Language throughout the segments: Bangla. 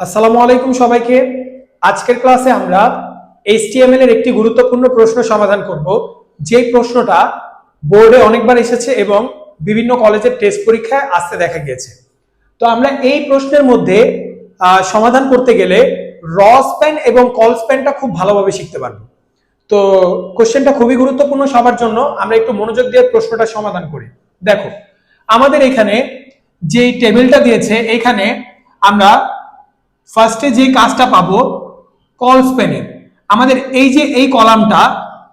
আসসালামু আলাইকুম সবাইকে। আজকের ক্লাসে আমরা HTML এর একটি গুরুত্বপূর্ণ প্রশ্ন সমাধান করব। যে প্রশ্নটা বোর্ডে অনেকবার এসেছে এবং বিভিন্ন কলেজের টেস্ট পরীক্ষায় আসতে দেখা গিয়েছে। তো আমরা এই প্রশ্নের মধ্যে সমাধান করতে গেলে র স্প্যান এবং কল স্প্যানটা খুব ভালোভাবে শিখতে পারব। তো কোশ্চেনটা খুবই গুরুত্বপূর্ণ সবার জন্য। আমরা একটু মনোযোগ দিয়ে প্রশ্নটা সমাধান করি। দেখো, আমাদের এখানে যে টেবিলটা দিয়েছে, এখানে আমরা ফার্স্টে যে কাজটা পাবো কল স্পেনের আমাদের এই যে এই কলামটা,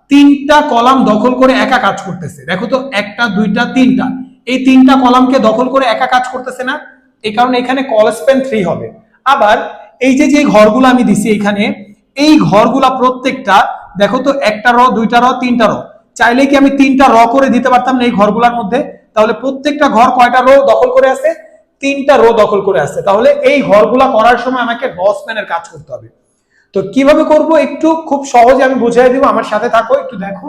তিনটা কলাম দখল করে একা কাজ করতেছে। দেখো তো, একটা, দুইটা, তিনটা। এই তিনটা কলামকে দখল করে একা কাজ করতেছে না। এই কারণে এখানে কল স্পেন থ্রি হবে। আবার এই যে যে ঘরগুলো আমি দিছি এখানে, এই ঘরগুলা প্রত্যেকটা, দেখো তো, একটা র, দুইটা র, তিনটা র। চাইলে কি আমি তিনটা র করে দিতে পারতাম না এই ঘরগুলোর মধ্যে? তাহলে প্রত্যেকটা ঘর কয়টা রো দখল করে আছে? তিনটা রো দখল করে আসছে। তাহলে এই ঘরগুলা করার সময় আমাকে রসম্যানের কাজ করতে হবে। তো কীভাবে করব একটু খুব সহজে আমি বুঝাই দিব, আমার সাথে থাকো, একটু দেখো।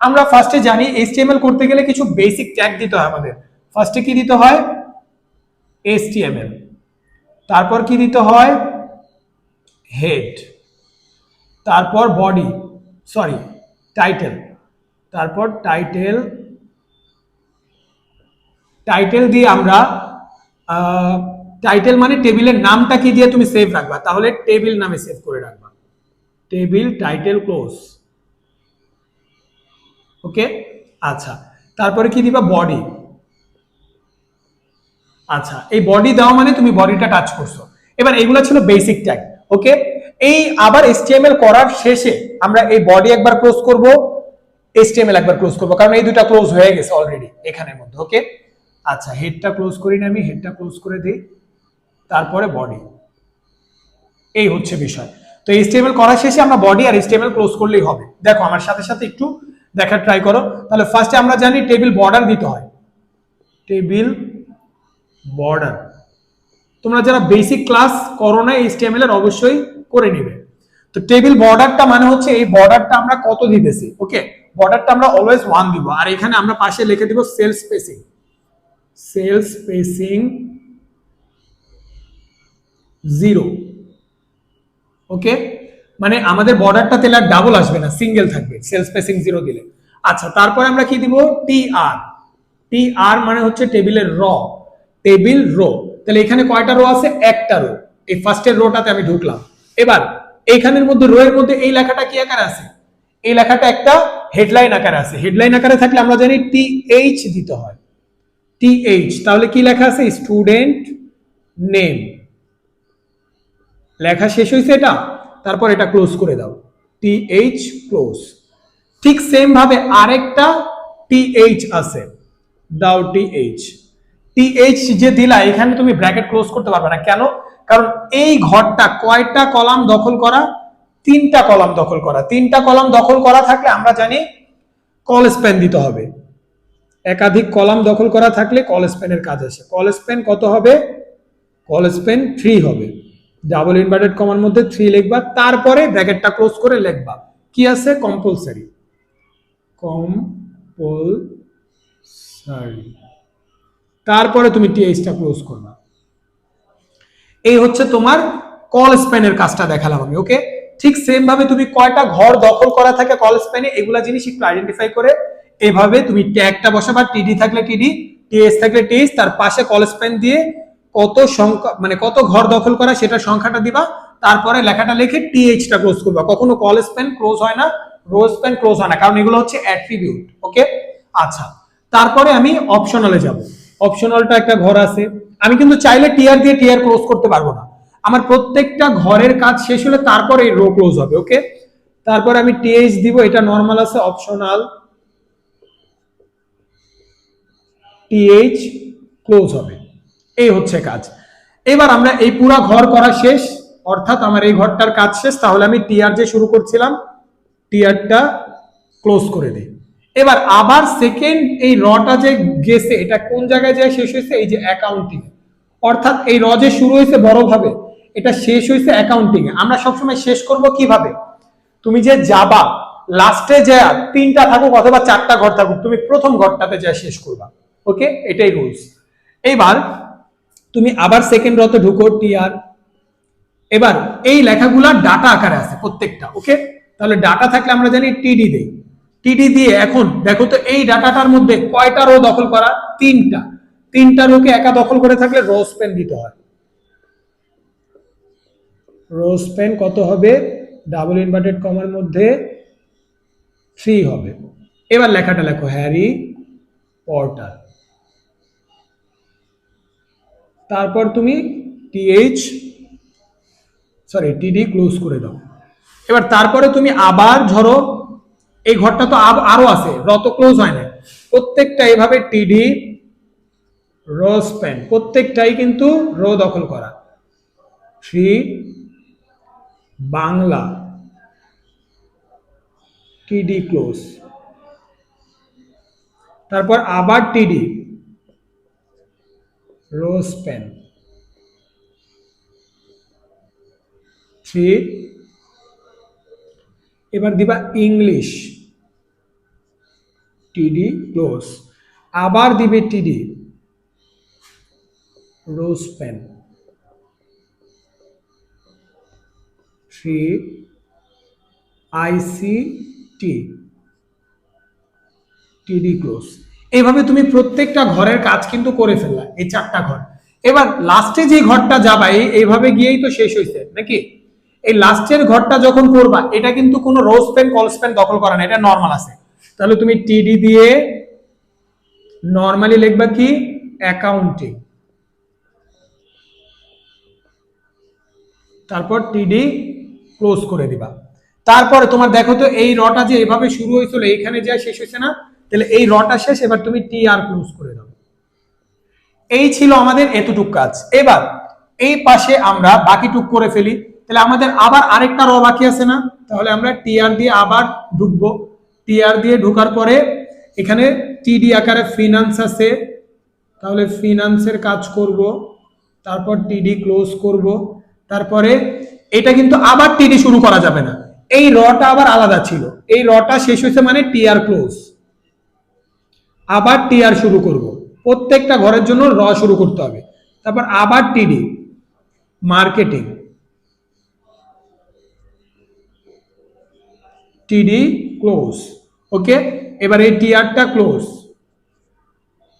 আমরা ফার্স্টে জানি HTML করতে গেলে কিছু বেসিক ট্যাগ দিতে হয় আমাদের। ফার্স্টে কি দিতে হয়? HTML তারপর কি দিতে হয়? হেড তারপর বডি সরি টাইটেল তারপর টাইটেল টাইটেল দিয়ে আমরা টাইটেল মানে টেবিলের নামটা কি দিয়ে তুমি সেভ রাখবা? তাহলে টেবিল নামে সেভ করে রাখবা। টেবিল টাইটেল ক্লোজ ওকে আচ্ছা। তারপরে কি দিবা? বডি আচ্ছা এই বডি দেওয়া মানে তুমি বডিটা টাচ করছ। এবার এগুলো ছিল বেসিক ট্যাগ ওকে এই আবার এসটিএমএল করার শেষে আমরা এই বডি একবার ক্লোজ করব HTML একবার ক্লোজ করব, কারণ এই দুটো ক্লোজ হয়ে গেছে অলরেডি এখানের মধ্যে ওকে আচ্ছা হেডটা ক্লোজ করি না আমি হেডটা ক্লোজ করে দিই। তারপরে বডি এই হচ্ছে বিষয়। তো HTML করার শেষে আমরা বডি আর HTML ক্লোজ করলেই হবে। দেখো, আমার সাথে সাথে একটু দেখার ট্রাই করো। তাহলে ফার্স্টে আমরা জানি টেবিল বর্ডার দিতে হয়। টেবিল বর্ডার তোমরা যারা বেসিক ক্লাস করো না HTML এর অবশ্যই করে নিবে। তো টেবিল বর্ডারটা মানে হচ্ছে এই বর্ডারটা আমরা কত দিতেছি ওকে বর্ডারটা আমরা অলওয়েজ ওয়ান দিব। আর এখানে আমরা পাশে লিখে দিব cell spacing cell spacing zero. Okay? মানে আমাদের বর্ডারটা তাহলে আর ডাবল আসবে না সিঙ্গেল থাকবে, সেল স্পেসিং জিরো দিলে। আচ্ছা তারপরে আমরা কি দিব? টি আর টি আর মানে হচ্ছে টেবিলের র। Table row. তাহলে এখানে কয়টা রো আছে? একটা রো। এই ফার্স্টের রোটাতে আমি ঢুকলাম। এবার, এইখানের মধ্যে রো এর মধ্যে এই লেখাটা কি আকারে আছে? এই লেখাটা একটা হেডলাইন আকারে আছে। হেডলাইন আকারে থাকলে আমরা জানি টি এইচ দিতে হয়। এইচ তাহলে কি লেখা আছে? স্টুডেন্ট নেম লেখা শেষ হয়েছে এটা? তারপর এটা ক্লোজ করে দাও। টি এইচ ক্লোজ ঠিক সেম ভাবে আরেকটা টি এইচ আছে। দাও টি এইচ টি এইচ যে দিলা, এখানে তুমি ব্র্যাকেট ক্লোজ করতে পারবে না। কেন? কারণ এই ঘরটা কয়টা কলাম দখল করা? তিনটা কলাম দখল করা। তিনটা কলাম দখল করা থাকলে আমরা জানি কল স্প্যান দিতে হবে। একাধিক কলাম দখল করা থাকলে কল স্প্যানের কাজ আসে। কল স্প্যান কত হবে? কল স্প্যান থ্রি হবে। ডাবল ইনভার্টেড কমার মধ্যে থ্রি লিখবা, তারপরে ব্র্যাকেটটা ক্লোজ করে লিখবা। কি আছে? কম্পালসারি কম্পালসারি তারপরে তুমি টিএইচটা ক্লোজ করবা। এই হচ্ছে তোমার কল স্প্যানের কাজটা দেখালাম আমি ওকে ঠিক সেম ভাবে তুমি কয়টা ঘর দখল করা থাকে কল স্প্যানে এগুলা জিনিস একটু আইডেন্টিফাই করে এভাবে তুমি ট্যাগটা বসাবা টিডি থাকলে টিডি টিএস থাকলে টিএস তার পাশে কল স্প্যান দিয়ে কত সংখ্যা মানে কত ঘর দখল করা সেটা সংখ্যাটা দিবা, তারপরে লেখাটা লিখে টিএইচটা ক্লোজ করবা। কখনো কল স্প্যান ক্লোজ হয় না রো স্প্যান ক্লোজ হয় না, কারণ এগুলো হচ্ছে অ্যাট্রিবিউট ওকে আচ্ছা তারপরে আমি অপশনালে যাব। অপশনালটা একটা ঘর আছে। আমি কিন্তু চাইলে টিআর দিয়ে টিআর ক্লোজ করতে পারব না। আমার প্রত্যেকটা ঘরের কাজ শেষ হলে তারপরে রো ক্লোজ হবে ওকে তারপর আমি টিএইচ দিব, এটা নর্মাল আছে অপশনাল টিএইচ ক্লোজ হবে। এই হচ্ছে কাজ। এবার আমরা এই পুরো ঘর করা শেষ। অর্থাৎ আমার এই ঘরটার কাজ শেষ। তাহলে আমি টিআর যে শুরু করছিলাম, টিআরটা ক্লোজ করে দিই। এবার আবার সেকেন্ড এই রটা যে গেছে, এটা কোন জায়গায় যায় শেষ হয়েছে? এই যে অ্যাকাউন্টিং অর্থাৎ এই র যে শুরু হয়েছে বড়ভাবে, এটা শেষ হয়েছে অ্যাকাউন্টিং আমরা সবসময় শেষ করব কীভাবে? তুমি যে যাবা লাস্টে যে, তিনটা থাকুক অথবা চারটা ঘর থাকুক, তুমি প্রথম ঘরটাতে যা শেষ করবা। ওকে এটাই রুলস এইবার তুমি আবার সেকেন্ড রতে ঢুকো টিআর এবার এই লেখাগুলা ডাটা আকারে আছে প্রত্যেকটা ওকে তাহলে ডাটা থাকলে আমরা জানি টিডি দেই। টিডি দিয়ে এখন দেখো তো এই ডাটাটার মধ্যে কয়টা রো দখল করা? তিনটা। তিনটা রোকে একা দখল করে থাকলে রো স্পেন দিতে হয়। রো স্পেন কত হবে? ডাবল ইনভার্টেড কমার মধ্যে থ্রি হবে। এবার লেখাটা লেখো হ্যারি পর্টার তারপর তুমি টিএইচ সরি টিডি ক্লোজ করে দাও। এবার তারপরে তুমি আবার ধরো, এই ঘরটা তো আরও আছে, র তো ক্লোজ হয় না প্রত্যেকটা এভাবে টিডি রো স্প্যান প্রত্যেকটাই কিন্তু রো দখল করা। থ্রি বাংলা টিডি ক্লোজ তারপর আবার টিডি রো স্প্যান থ্রি এবার দিবা ইংলিশ টিডি ক্লোজ আবার দিবে টিডি রোজ পেন থ্রি আইসি টি টিডি ক্লোজ এইভাবে তুমি প্রত্যেকটা ঘরের কাজ কিন্তু করে ফেললা, এই চারটা ঘর। এবার লাস্টে যে ঘরটা যাবা এইভাবে গিয়েই তো শেষ হয়েছে নাকি? এই লাস্টের ঘরটা যখন করবা, এটা কিন্তু কোনো রোজ পেন কল স্পেন দখল করা না, এটা নর্মাল আছে। তাহলে তুমি টিডি দিয়ে নর্মালি লিখবা কি? অ্যাকাউন্টিং তারপর টিডি ক্লোজ করে দিবা। তারপরে তোমার দেখো তো এই রটা যে এভাবে শুরু হয়েছিল এইখানে যা শেষ হয়েছে না তাহলে এই রটা শেষ, এবার তুমি টি আর ক্লোজ করে দাও। এই ছিল আমাদের এতটুক কাজ। এবার এই পাশে আমরা বাকিটুক করে ফেলি। তাহলে আমাদের আবার আরেকটা র বাকি আছে না? তাহলে আমরা টি আর দিয়ে আবার ঢুকবো। টি আর দিয়ে ঢোকার পরে এখানে টিডি আকারে ফিনান্স আছে। তাহলে ফিনান্সের কাজ করব। তারপর টিডি ক্লোজ করব। তারপরে এটা কিন্তু আবার টিডি শুরু করা যাবে না। এই রটা আবার আলাদা ছিল। এই রটা শেষ হয়েছে মানে টি আর ক্লোজ আবার টিআর শুরু করব। প্রত্যেকটা ঘরের জন্য র শুরু করতে হবে। তারপর আবার টিডি মার্কেটিং। টিডি ক্লোজ। ওকে এবার এই টিআরটা ক্লোজ।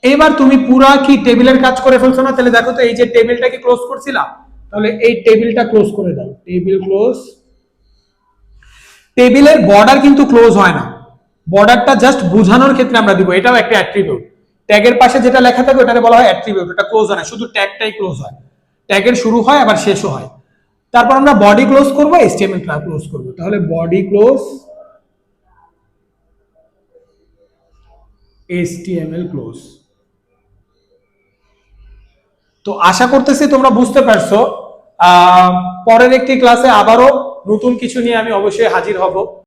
এবার তুমি পুরা কি টেবিলের কাজ করে ফেলছো না? তাহলে দেখো তো, এই যে টেবিলটা কি ক্লোজ করছিলাম? তাহলে এই টেবিলটা ক্লোজ করে দাও। Table close. টেবিলের বর্ডার কিন্তু ক্লোজ হয় না। বর্ডারটা জাস্ট বোঝানোর ক্ষেত্রে আমরা দিব। এটাও একটা অ্যাট্রিবিউট ট্যাগের পাশে যেটা লেখা থাকে, ওটাকে বলা হয় অ্যাট্রিবিউট এটা ক্লোজ হয় না, শুধু ট্যাগটাই ক্লোজ হয়। ট্যাগের শুরু হয়, আবার শেষও হয়। তারপর আমরা বডি ক্লোজ করব এসটিএমএল ক্লোজ করব। তাহলে বডি ক্লোজ এসটিএমএল ক্লোজ তো আশা করতেছি তোমরা বুঝতে পারছ। পরের একটি ক্লাসে আবারও নতুন কিছু নিয়ে আমি অবশ্যই হাজির হব।